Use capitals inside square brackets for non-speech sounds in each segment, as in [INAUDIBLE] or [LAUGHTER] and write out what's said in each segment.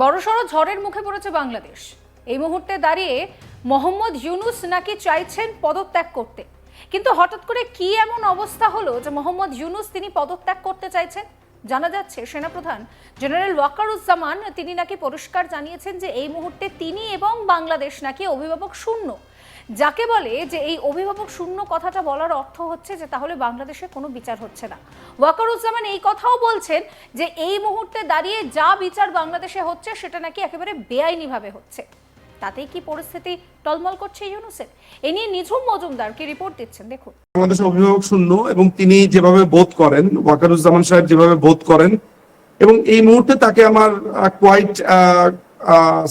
বড়সড় ঝড়ের মুখে পড়েছে বাংলাদেশ। এই মুহূর্তে দাঁড়িয়ে মোহাম্মদ ইউনুস নাকি চাইছেন পদত্যাগ করতে। কিন্তু হঠাৎ করে কি এমন অবস্থা হলো যে মোহাম্মদ ইউনুস তিনি পদত্যাগ করতে চাইছেন? জানা যাচ্ছে সেনাপ্রধান জেনারেল ওয়াকারুজ্জামান তিনি নাকি পরিষ্কার জানিয়েছেন যে এই মুহূর্তে তিনি এবং বাংলাদেশ নাকি অভিভাবক শূন্য। যাকে বলে যে এই অভিভাবক শূন্য কথাটা বলার অর্থ হচ্ছে যে তাহলে বাংলাদেশে কোনো বিচার হচ্ছে না। ওয়াকারুজ্জামান এই কথাও বলছেন যে এই মুহূর্তে দাঁড়িয়ে যা বিচার বাংলাদেশে হচ্ছে সেটা নাকি একেবারে বেআইনিভাবে হচ্ছে। তাতেই কি পরিস্থিতি টলমল করছে ইউনুসের এ নিয়ে নিঝুম মজুমদার কি রিপোর্ট দিচ্ছেন? দেখুন। বাংলাদেশের অভিভাবক শূন্য এবং তিনি যেভাবে বোধ করেন ওয়াকারুজ্জামান সাহেব যেভাবে বোধ করেন এবং এই মুহূর্তে তাকে আমার কোয়াইট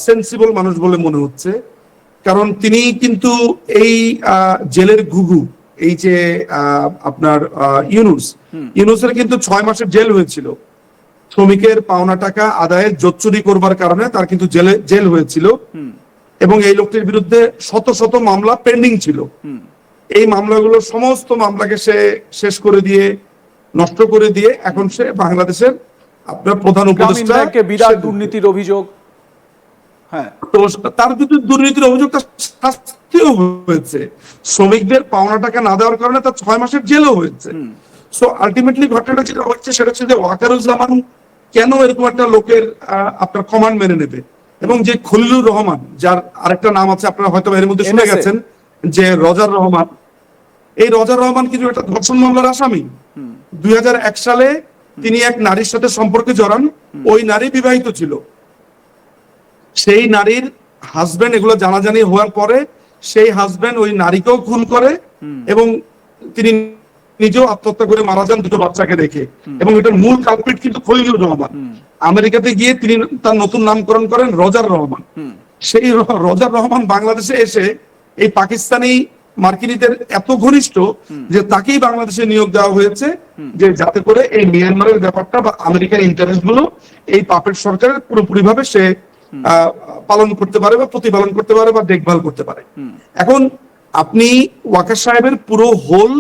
সেন্সিবল মানুষ বলে মনে হচ্ছে। কারণ তিনি কিন্তু এই আহ, জেলের ঘুঘু এই যে আহ, আপনার আহ, ইউনুস ইউনুসের কিন্তু ছয় মাসের জেল হয়েছিল। শ্রমিকের পাওনা টাকা আদায়ের জোচ্চুরি করবার কারণে তার কিন্তু জেলে জেল হয়েছিল। এবং এই লোকটির বিরুদ্ধে শত শত মামলা পেন্ডিং ছিল। এই মামলাগুলো সমস্ত মামলাকে সে শেষ করে দিয়ে নষ্ট করে দিয়ে এখন সে বাংলাদেশের আপনার প্রধান উপদেষ্টা বিরাট দুর্নীতির অভিযোগ। হ্যাঁ। তো তার যদি দুর্নীতির অভিযোগটা শাস্তিও হয়েছে। শ্রমিকদের পাওনা টাকা না দেওয়ার কারণে তার ছয় মাসের জেলও হয়েছে। সো আলটিমেটলি ঘটনাটা যেটা হচ্ছে সেটা হচ্ছে যে ওয়াকারুজ্জামান কেন এরকম একটা লোকের আপনার কমান্ড মেনে নেবে? এবং যে খলিলুর রহমান যার আরেকটা নাম আছে আপনারা হয়তো এর মধ্যে শুনে গেছেন যে রজার রহমান। এই রজার রহমান কিন্তু একটা ধর্ষণ মামলার আসামি? দুই হাজার এক সালে তিনি এক নারীর সাথে সম্পর্কে জড়ান ওই নারী বিবাহিত ছিল। সেই নারীর হাজবেন্ড এগুলো জানাজানি হওয়ার পরে সেই হাজবেন্ড ওই নারীকেও খুন করে এবং তিনি নিজেও আত্মহত্যা করে মারা যান দুটো বাচ্চাকে দেখে। এবং এটার মূল কালপিট কিন্তু খলিলুর রহমান। আমেরিকাতে গিয়ে তিনি তার নতুন নামকরণ করেন রজার রহমান। সেই রজার রহমান বাংলাদেশে এসে এই পাকিস্তানি মার্কিনীদের এত ঘনিষ্ঠ যে তাকেই বাংলাদেশে নিয়োগ দেওয়া হয়েছে যে যাতে করে এই মিয়ানমারের ব্যাপারটা বা আমেরিকার ইন্টারেস্টগুলো এই পাপের সরকারের পুরোপুরি ভাবে সে পালন করতে পারে বা প্রতিপালন করতে পারে বা দেখভাল করতে পারে। এখন আপনি ওয়াকার সাহেবের পুরো হোল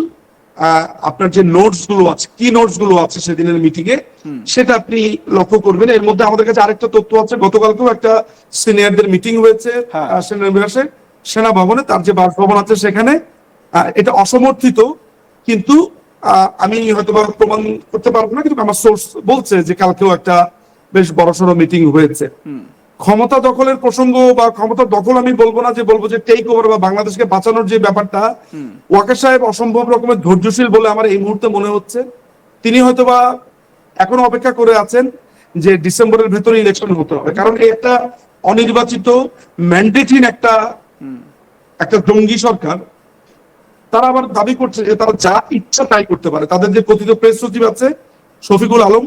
আপনার যে নোটসগুলো আছে কি নোটসগুলো আছে সেদিনের মিটিং এ সেটা আপনি লক্ষ্য করবেন। এর মধ্যে আমাদের কাছে আরেকটা তথ্য আছে গতকালকেও একটা সিনিয়রদের মিটিং হয়েছে হ্যাঁ। সেনানিবাসে সেনা ভবনে তার যে বাসভবন আছে সেখানে। এটা অসমর্থিত কিন্তু আহ, আমি হয়তো প্রমাণ করতে পারব না কিন্তু আমার সোর্স বলছে যে কালকেও একটা বেশ বড় বড়সড় মিটিং হয়েছে। ক্ষমতা দখলের প্রসঙ্গ বা ক্ষমতা দখল আমি বলব না যে বলব যে টেক ওভার বা বাংলাদেশকে বাঁচানোর যে ব্যাপারটা ওয়াকার সাহেব অসম্ভব রকমের ধৈর্যশীল বলে আমার এই মুহূর্তে মনে হচ্ছে। তিনি হয়তোবা এখনও অপেক্ষা করে আছেন যে ডিসেম্বরের ভেতরে ইলেকশন হতে হবে। কারণ এই একটা অনির্বাচিত ম্যান্ডেটহীন একটা একটা জঙ্গি সরকার। তারা আবার দাবি করছে যে তারা যা ইচ্ছা তাই করতে পারে। তাদের যে কথিত প্রেস সচিব আছে শফিকুল আলম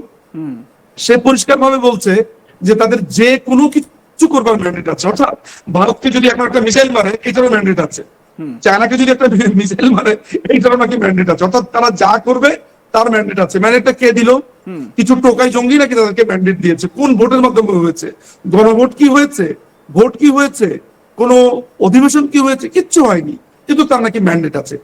সে পরিষ্কার ভাবে বলছে যে তাদের যে কোনো কিছু করবার ম্যান্ডেট আছে। অর্থাৎ ভারতকে যদি এখন একটা মিসাইল মারে এটারও ম্যান্ডেট আছে। চায়নাকে যদি একটা [LAUGHS] মিসাইল মারে এইটারও নাকি ম্যান্ডেট আছে। অর্থাৎ তারা যা করবে তার ম্যান্ডেট আছে। ম্যান্ডেটটা কে দিল? কিছু টোকাই জঙ্গি নাকি তাদেরকে ম্যান্ডেট দিয়েছে? কোন ভোটের মাধ্যমে হয়েছে? গণভোট কি হয়েছে? ভোট কি হয়েছে? কোন অধিবেশন কি হয়েছে? কিচ্ছু হয়নি। কিন্তু তার নাকি ম্যান্ডেট আছে।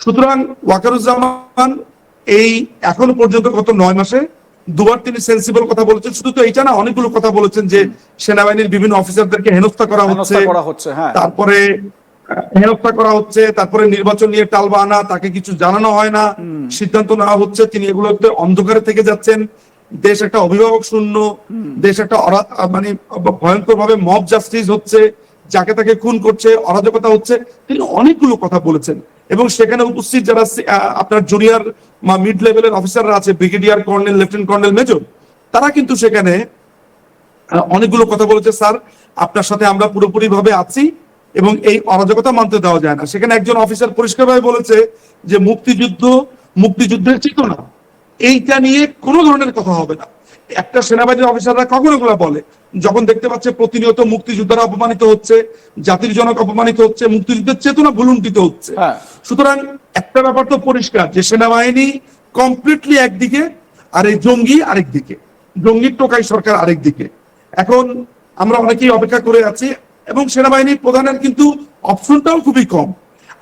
সুতরাং ওয়াকারুজ্জামান এই এখনও পর্যন্ত গত নয় মাসে দুবার তিনি সেন্সিবল কথা বলেছেন। শুধু তো এইটা না অনেকগুলো কথা বলেছেন যে সেনাবাহিনীর বিভিন্ন অফিসারদেরকে হেনস্থা করা হচ্ছে। হ্যাঁ। তারপরে হেনস্থা করা হচ্ছে তারপরে নির্বাচন নিয়ে টালবা আনা তাকে কিছু জানানো হয় না। সিদ্ধান্ত নেওয়া হচ্ছে তিনি এগুলোতে অন্ধকারে থেকে যাচ্ছেন। দেশ একটা অভিভাবক শূন্য দেশ একটা মানে ভয়ঙ্কর ভাবে মব জাস্টিস হচ্ছে যাকে তাকে খুন করছে অরাজকতা হচ্ছে। তিনি অনেকগুলো কথা বলেছেন। এবং সেখানে উপস্থিত যারা আপনার জুনিয়র মিড লেভেলের অফিসাররা আছে brigadier colonel lieutenant colonel major তারা কিন্তু সেখানে অনেকগুলো কথা বলেছে, স্যার, আপনার সাথে আমরা পুরোপুরি ভাবে আছি এবং এই অরাজকতা মানতে দেওয়া যায় না। সেখানে একজন অফিসার পরিষ্কারভাবে বলেছে যে, মুক্তিযুদ্ধ মুক্তিযুদ্ধের চেতনা, এইটা নিয়ে কোনো ধরনের কথা হবে না। একটা সেনাবাহিনীর অফিসাররা কখনো এগুলো বলে? যখন দেখতে পাচ্ছে প্রতিনিয়ত মুক্তিযোদ্ধারা অপমানিত হচ্ছে জাতির জনক অপমানিত হচ্ছে মুক্তিযুদ্ধের চেতনা ভুলুণ্ঠিত হচ্ছে। হ্যাঁ। সুতরাং একটা ব্যাপার তো পরিষ্কার যে সেনাবাহিনী কমপ্লিটলি একদিকে আর এই জঙ্গি আরেক দিকে জঙ্গির টোকাই সরকার আরেক দিকে এখন আমরা অনেকেই অপেক্ষা করে আছি এবং সেনাবাহিনী প্রধানের কিন্তু অপশনটাও খুবই কম।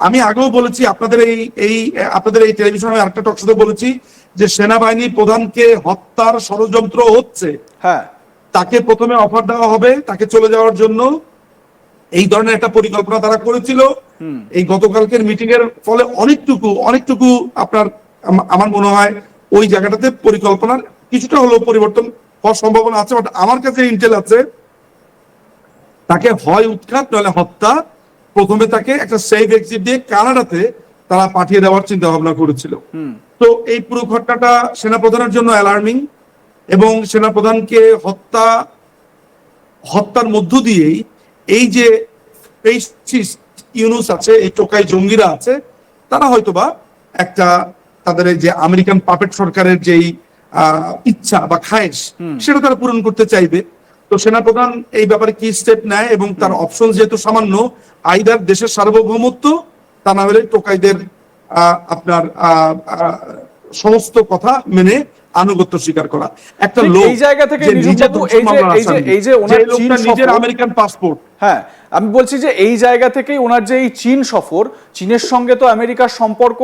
আমি আগেও বলেছি আপনাদের এই এই আপনাদের এই টেলিভিশনে আরেকটা টকশোতে বলেছি যে সেনাবাহিনী প্রধানকে হত্যার ষড়যন্ত্র হচ্ছে। হ্যাঁ। তাকে প্রথমে অফার দেওয়া হবে তাকে চলে যাওয়ার জন্য। এই ধরনের একটা পরিকল্পনা তারা করেছিল। এই গতকালকের মিটিং এর ফলে অনেকটুকু অনেকটুকু আপনার আমার মনে হয় ওই জায়গাটাতে পরিকল্পনার কিছুটা হলেও পরিবর্তন হওয়ার সম্ভাবনা আছে। বাট আমার কাছে ইন্টেল আছে তাকে হয় উৎখাত নলে হত্যা। প্রথমে তাকে একটা সেফ এক্সিট দিয়ে কানাডাতে তারা পাঠিয়ে দেওয়ার চিন্তা ভাবনা করেছিল তো এই পুরো ঘটনাটা সেনাপ্রধানের জন্য অ্যালার্মিং এবং সেনাপ্রধানকে হত্যা হত্যার মধ্য দিয়েই এই যে ইউনুস আছে এই টোকাই জঙ্গিরা আছে তারা হয়তোবা একটা তাদের যে আমেরিকান পাপেট সরকারের যেই আহ, ইচ্ছা বা খায়েশ সেটা তারা পূরণ করতে চাইবে। তো সেনাপ্রধান এই ব্যাপারে কি স্টেপ নেয় এবং তার অপশন যেহেতু সামান্য আইদার দেশের সার্বভৌমত্ব তা না হলে টোকাইদের আহ, আপনার সমস্ত কথা মেনে আনুগত্য স্বীকার করা। একটা লোক এই জায়গা থেকে এই যে- এই যে- ওনার নিজের আমেরিকান পাসপোর্ট হ্যাঁ আমি বলছি যে এই জায়গা থেকেই ওনার যে এই চীন সফর, চীনের সঙ্গে তো আমেরিকার সম্পর্ক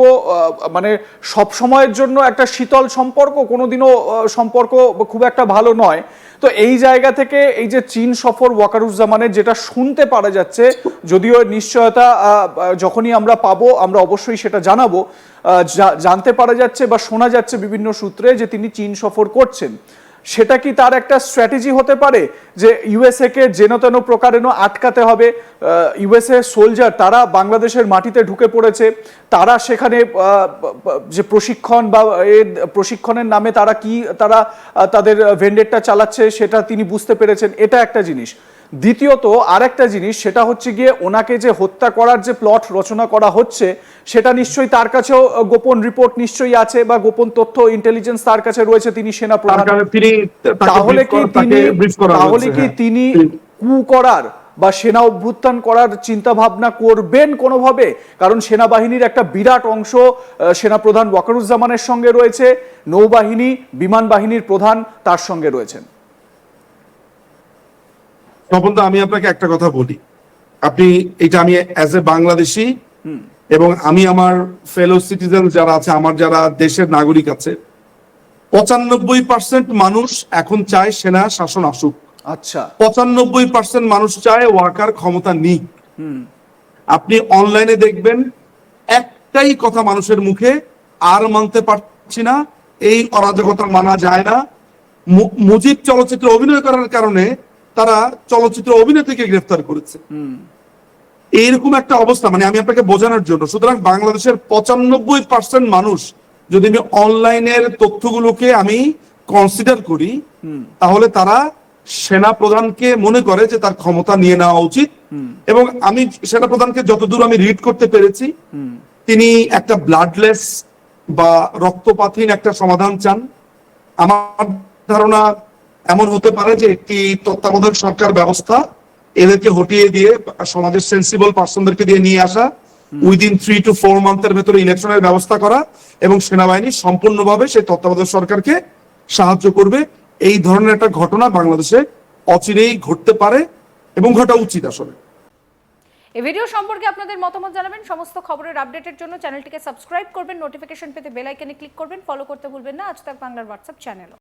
মানে সব সময়ের জন্য একটা শীতল সম্পর্ক, কোনোদিনও সম্পর্ক খুব একটা ভালো নয়। তো এই জায়গা থেকে এই যে চীন সফর ওয়াকারুজ্জামানের যেটা শুনতে পারা যাচ্ছে, যদিও নিশ্চয়তা যখনই আমরা পাবো, আমরা অবশ্যই সেটা জানাব। জানতে পারা যাচ্ছে বা শোনা যাচ্ছে বিভিন্ন সূত্রে যে তিনি চীন সফর করছেন। সেটা কি তার একটা স্ট্র্যাটেজি হতে পারে যে ইউএসএ কে যেন তেন প্রকারেণ আটকাতে হবে? ইউএসএ সোলজার তারা বাংলাদেশের মাটিতে ঢুকে পড়েছে, তারা সেখানে যে প্রশিক্ষণ বা এর প্রশিক্ষণের নামে তারা কি, তারা তাদের ভেন্ডেটটা চালাচ্ছে সেটা তিনি বুঝতে পেরেছেন। এটা একটা জিনিস। দ্বিতীয়ত আরেকটা জিনিস সেটা হচ্ছে গিয়ে ওনাকে যে হত্যা করার যে প্লট রচনা করা হচ্ছে সেটা নিশ্চয়ই তার কাছেও গোপন রিপোর্ট নিশ্চয়ই আছে বা গোপন তথ্য ইন্টেলিজেন্স তার কাছে রয়েছে তিনি সেনা প্রধান তাহলে কি তিনি তাহলে কি হ্যাঁ। তিনি কু করার বা সেনা অভ্যুত্থান করার চিন্তা ভাবনা করবেন কোনোভাবে? কারণ সেনাবাহিনীর একটা বিরাট অংশ সেনাপ্রধান ওয়াকারুজ্জামানের সঙ্গে রয়েছে নৌবাহিনী বিমান বাহিনীর প্রধান তার সঙ্গে রয়েছেন। তপন আমি আপনাকে একটা কথা বলি। আপনি এটা আমি অ্যাজ এ বাংলাদেশি এবং আমি আমার ফেলো সিটিজেন যারা আছে আমার যারা দেশের নাগরিক আছে পঁচানব্বই পার্সেন্ট মানুষ এখন চায় সেনা শাসন আসুক। আচ্ছা। পঁচানব্বই পার্সেন্ট মানুষ চায় ওয়ার্কার ক্ষমতা নিক। আপনি অনলাইনে দেখবেন একটাই কথা মানুষের মুখে আর মানতে পারছি না এই অরাজকতা মানা যায় না। মুজিব চলচ্চিত্রে অভিনয় করার কারণে তারা চলচ্চিত্র অভিনেত্রীকে গ্রেফতার করেছে। এইরকম একটা অবস্থা মানে আমি আপনাকে বোঝানোর জন্য সুতরাং বাংলাদেশের পঁচানব্বই পার্সেন্ট মানুষ যদি আমি অনলাইনের তথ্যগুলোকে আমি কনসিডার করি তাহলে তারা সেনা প্রধানকে মনে করে যে তার ক্ষমতা নিয়ে নেওয়া উচিত। এবং আমি সেনা প্রধানকে যতদূর আমি রিড করতে পেরেছি তিনি একটা ব্লাডলেস বা রক্তপাতহীন একটা সমাধান চান। আমার ধারণা এমন হতে পারে যে একটি তত্ত্বাবধায়ক সরকার ব্যবস্থা এদেরকে হটিয়ে দিয়ে সমাজের সেন্সিবল পার্সনদেরকে দিয়ে নিয়ে আসা উইদিন থ্রি টু ফোর মান্থের ভেতরে ইলেকশনের ব্যবস্থা করা এবং সেনাবাহিনী সম্পূর্ণভাবে সেই তত্ত্বাবধায়ক সরকারকে সাহায্য করবে। এই ধরনের একটা ঘটনা বাংলাদেশে অচিরেই ঘটতে পারে এবং ঘটা উচিত আসলে। এই ভিডিও সম্পর্কে আপনাদের মতামত জানাবেন। সমস্ত খবরের আপডেটের জন্য চ্যানেলটিকে সাবস্ক্রাইব করবেন। নোটিফিকেশন পেতে বেল আইকনে ক্লিক করবেন। ফলো করতে ভুলবেন না। আজ তাক বাংলার হোয়াটসঅ্যাপ চ্যানেল